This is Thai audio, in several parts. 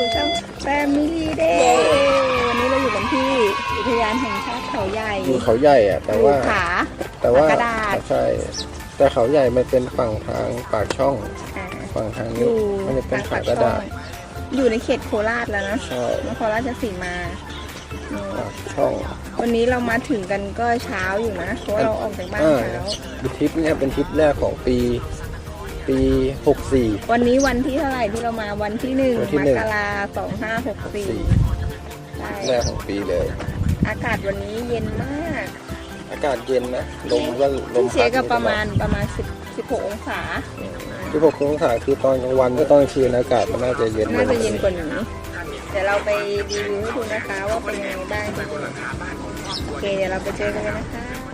สู่ช่องแฟมิลี่เดย์วันนี้เราอยู่กันที่อุทยานแห่งชาติเขาใหญ่อยู่เขาใหญ่อะแต่ว่า ขา แต่ว่าากระดาษ ใช่ แต่เขาใหญ่มันเป็นฝั่งทางปากช่องฝั่งทางนี้มันจะเป็นขากระดาษ อยู่ในเขตโคราชแล้วนะในครราชสีมาปากช่องวันนี้เรามาถึงกันก็เช้าอยู่นะ เพราะเราออกจากบ้านเช้า ทริปเนี้ยเป็นทริปแรกของปี ปี 64 วันนี้วันที่เท่าไหร่ที่เรามาวันที่หนึ่งวันที่มหนึ่ง กราสองห้าหกสี่ใช่แรกของปีเลย อากาศวันนี้เย็นมากอากาศเย็นนะลมก็ลมเชฟก็ประมาณประมาณสิบสิบหกองศาที่ผมองศาคือตอนกลางวันก็ตอนกลางคืนอากาศมันน่าจะเย็นน่าจะเย็นกว่านี้เดี๋ยวเราไปรีวิวให้ดูนะคะว่าเป็นยังไงบ้างที่นี่โอเคเดี๋ยวเราไปเจอกันเลยนะคะ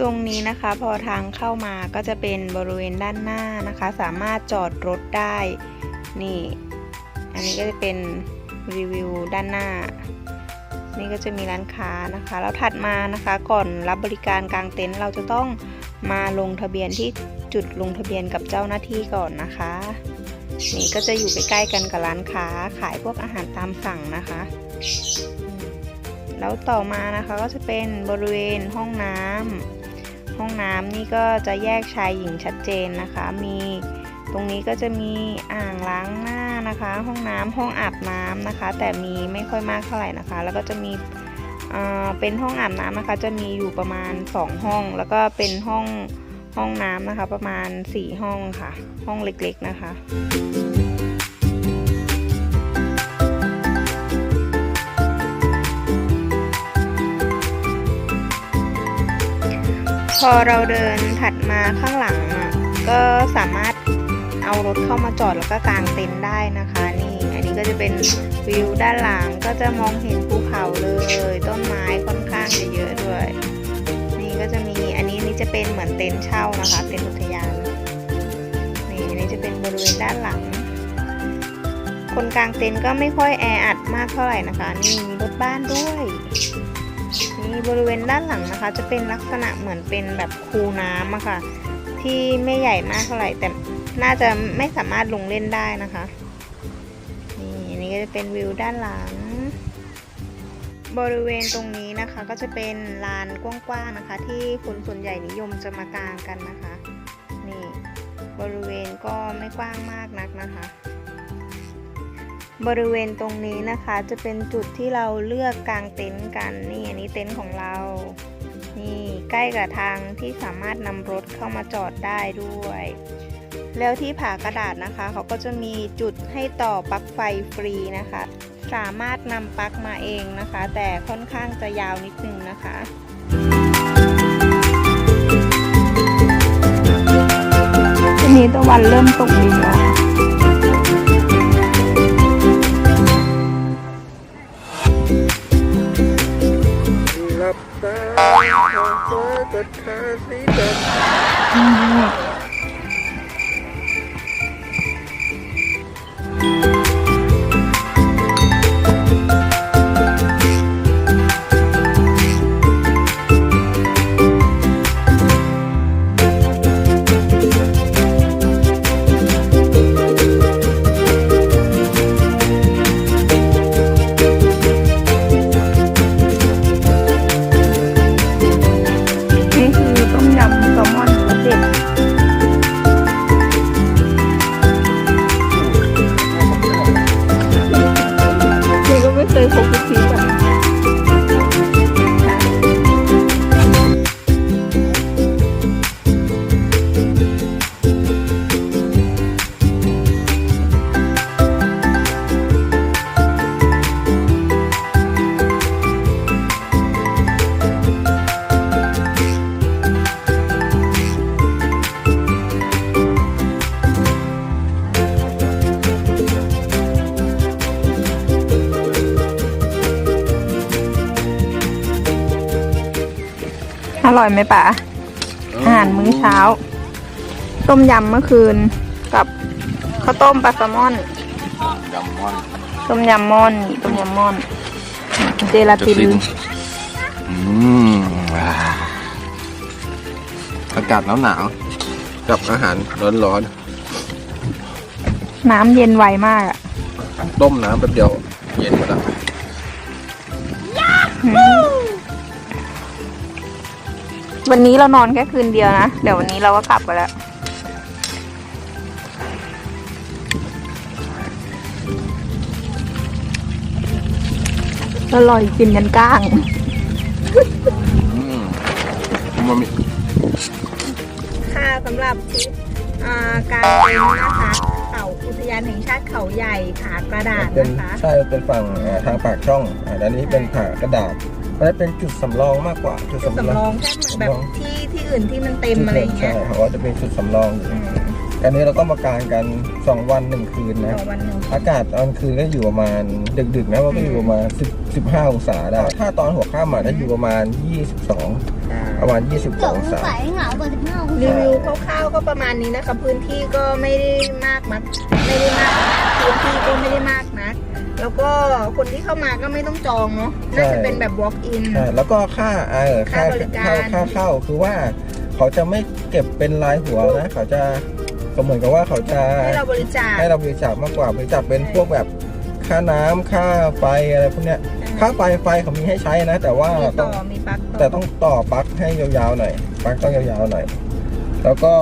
ตรงนี้นะคะพอทางเข้ามาก็จะเป็นบริเวณด้านหน้านะคะ สามารถจอดรถได้นี่ อันนี้ก็จะเป็นรีวิวด้านหน้า นี่ก็จะมีร้านค้านะคะแล้วถัดมานะคะก่อนรับบริการกลางเต็นท์เราจะต้องมาลงทะเบียนที่จุดลงทะเบียนกับเจ้าหน้าที่ก่อนนะคะ นี่ก็จะอยู่ใกล้ๆกันกับร้านค้าขายพวกอาหารตามสั่งนะคะ แล้วต่อมานะคะก็จะเป็นบริเวณห้องน้ำ ห้องน้ำนี่ก็จะแยกชายหญิงชัดเจนนะคะ มีตรงนี้ก็จะมีอ่างล้างหน้านะคะ ห้องน้ำห้องอาบน้ำนะคะ แต่มีไม่ค่อยมากเท่าไหร่นะคะ แล้วก็จะมีเอ่อเป็นห้องอาบน้ำนะคะ จะมีอยู่ประมาณ 2 ห้อง แล้วก็เป็นห้องห้องน้ำนะคะ ประมาณ 4 ห้องค่ะ ห้องเล็กๆนะคะ พอเราเดินถัดมาข้างหลังอะก็สามารถเอารถเข้ามาจอดแล้วก็กางเต็นท์ได้นะคะ นี่อันนี้ก็จะเป็นวิวด้านหลังก็จะมองเห็นภูเขาเลยต้นไม้ค่อนข้างจะเยอะด้วย นี่ก็จะมีอันนี้นี่จะเป็นเหมือนเต็นท์เช่านะคะเต็นท์อุทยานนี่อันนี้จะเป็นบริเวณด้านหลัง คนกลางเต็นท์ก็ไม่ค่อยแออัดมากเท่าไหร่นะคะ นี่มีรถบ้านด้วย นี่บริเวณด้านหลังนะคะ จะเป็นลักษณะเหมือนเป็นแบบคูน้ำอะค่ะ ที่ไม่ใหญ่มากเท่าไหร่แต่น่าจะไม่สามารถลงเล่นได้นะคะนี่อันนี้ก็จะเป็นวิวด้านหลัง บริเวณตรงนี้นะคะก็จะเป็นลานกว้างๆนะคะ ที่คนส่วนใหญ่นิยมจะมากางกันนะคะนี่บริเวณก็ไม่กว้างมากนักนะคะ บริเวณตรงนี้นะคะจะเป็นจุดที่เราเลือกกางเต็นท์กันนี่อันนี้เต็นท์ของเรา นี่ใกล้กับทางที่สามารถนำรถเข้ามาจอดได้ด้วย แล้วที่ผากระดาษนะคะเขาก็จะมีจุดให้ต่อปลั๊กไฟฟรีนะคะ สามารถนำปลั๊กมาเองนะคะ แต่ค่อนข้างจะยาวนิดนึงนะคะทีนี้ตะวันเริ่มตกดินแล้ว บตาท้องฟ้ากดขาสีดำ ร่อยไหมป๋าอาหารมื้อเช้า ต้มยำเมื่อคืนกับข้าวต้มปลาแซลมอน ยำม่อนต้มยำม่อนนี่ต้มยำม่อน เจลาตินอืมว้าอากาศหนาวๆกับอาหารร้อนน้ำเย็นไวมากอะๆต้มน้ำแป๊บเดียวเย็นหมดแล้ว วันนี้เรานอนแค่คืนเดียวนะ เดี๋ยววันนี้เราก็กลับกันแล้วอร่อยกินกันก้างอืมมันมีค่ะสำหรับทริปอ่าการเต็นท์นะคะเขาอุทยานแห่งชาติเขาใหญ่ผากระดาษเป็นนะคะ ใช่เป็นฝั่งอ่าทางปากช่องอ่าด้านนี้เป็นผากระดาษ มันจะเป็นจุดสำรองมากกว่าจุดจุดสำรสำรอองงแค่เหมือนแบบที่ที่อื่นที่มันเต็มอะไรอย่างเงี้ยใช่เขาก็จะเป็นจุดสำรองอยู่อืมอันนี้เราก็มากางกัน 2 วัน1คืนนะสองวันหนึ่ง อากาศตอนคืนก็อยู่ประมาณดึกๆนะมันก็อยู่ประมาณ10 15องศาได้ ถ้าตอนหัวค่ำอะจะอยู่ประมาณ 22 ประมาณ20เดี๋ยวองศาใส่เหงาเบอร์สิบห้าคุณรีวิวคร่าวๆก็ประมาณนี้นะคะ พื้นที่ก็ไม่ได้มากมัดไม่ได้มากพื้นที่ก็ไม่ได้มากนะ แล้วก็คนที่เข้ามาก็ไม่ต้องจองเนาะน่าจะเป็นแบบ walk in ใช่แล้วก็ค่าเออค่าค่าบริการค่าค่าเข้าคือว่าเขาจะไม่เก็บเป็นรายหัวนะ เขาจะก็เหมือนกับว่าเขาจะให้เราบริจาคให้เราบริจาคมากกว่าบริจาคเป็นพวกแบบค่าน้ำค่าไฟอะไรพวกเนี้ยค่าไฟไฟเขามีให้ใช้นะ แต่ว่ามีต้ต่อองมีปลั๊กต่อแต่ต้องต่อปลั๊กให้ยาวๆหน่อยปลั๊กต้องยาวๆหน่อย แล้วก็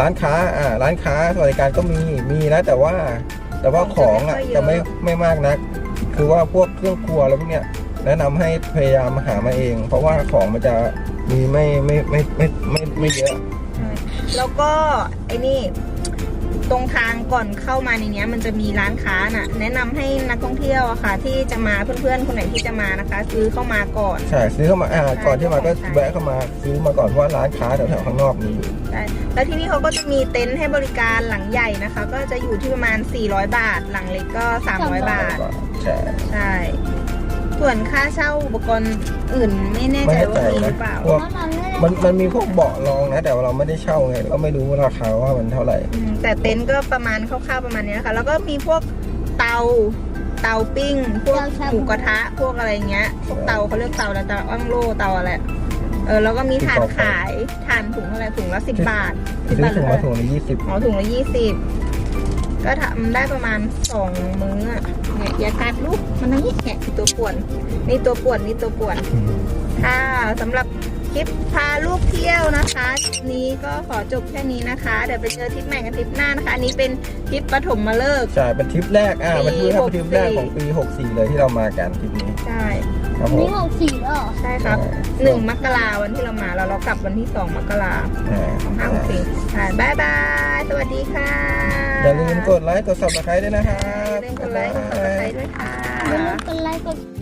ร้านค้าอ่าร้านค้าสวัสดิการก็มีมีนะแต่ว่า แต่ว่าของอะจะไม่ไม่มากนัก คือว่าพวกเครื่องครัวอะไรพวกเนี้ยแนะนำให้พยายามหามาเอง เพราะว่าของมันจะมีไม่ไม่ไม่ไม่ไม่ไม่เยอะใช่แล้วก็ไอ้นี่ ตรงทางก่อนเข้ามาในเนี้ย มันจะมีร้านค้าน่ะ แนะนำให้นักท่องเที่ยวอะค่ะ ที่จะมาเพื่อนๆคนไหนที่จะมานะคะ ซื้อเข้ามาก่อน ใช่ซื้อเข้ามาอ่าใช่ก่อนที่มาก็ใช่แวะเข้ามาซื้อมาก่อนเพราะว่าร้านค้าแถวๆข้างนอกมีอยู่ ใช่แล้วที่นี่เขาก็จะมีเต็นท์ให้บริการหลังใหญ่นะคะ ก็จะอยู่ที่ประมาณ 400 บาท หลังเล็กก็ 300 บาท ใช่ ใช่ ส่วนค่าเช่าอุปกรณ์อื่นไม่แน่ไม่ใจแน่ว่าใจมีหนะรือเปล่า พวกแล้วมันไม่ได้มันมันมีพวกเบาะรองนะ แต่ว่าเราไม่ได้เช่าไง เราก็ไม่รู้ราคาว่ามันเท่าไหร่ อืมแต่เต็นท์ก็ประมาณคร่าวๆประมาณนี้นะคะแล้วก็มีพวกเตาเตาปิ้ง พวกหมูกระทะ พวกอะไรเงี้ยพวกเตาเขาเรียกเตาแล้วเตาอั้งโล่เตาอะไรเออแล้วก็มีถ่านขายถ่านถุงอะไรถุงละสิบบาทสิบซื้อบาทหถุรืงอละเท่าไหร่ถุงละยี่สิบ อ๋อถุงละยี่สิบ ก็ทำได้ประมาณสองมื้ออะเนี่ยอย่ากัดลูกมันนั่งเนี่ยตัวป่วน นี่ตัวป่วนนี่ตัวป่วนค่ะสำหรับคลิปพาลูกเที่ยวนะคะทริปนี้ก็ขอจบแค่นี้นะคะ เดี๋ยวไปเจอทริปใหม่กันทริปหน้านะคะ อันนี้เป็นทริปปฐมมาเลิกษ์ใช่เป็นทริปแรกอ่าปีเป็นทริป64ทริปแรกของปี 64 เลยที่เรามากันทริปนี้ใช่ ครับผนี่มหกสี่แล้วเหรอใช่ครับหนึ่งมกราวันที่เรามาแล้วเรากลับวันที่สองมกราอ่าสองห้าหกสี่ใช่บายบาย สวัสดีค่ะอย่าลืมกดไลค์กด subscribe ด้วยนะครับอย่าลืมกดไลค์กดซับสไครต์ด้วยค่ะ อย่าลืมกดไลค์กด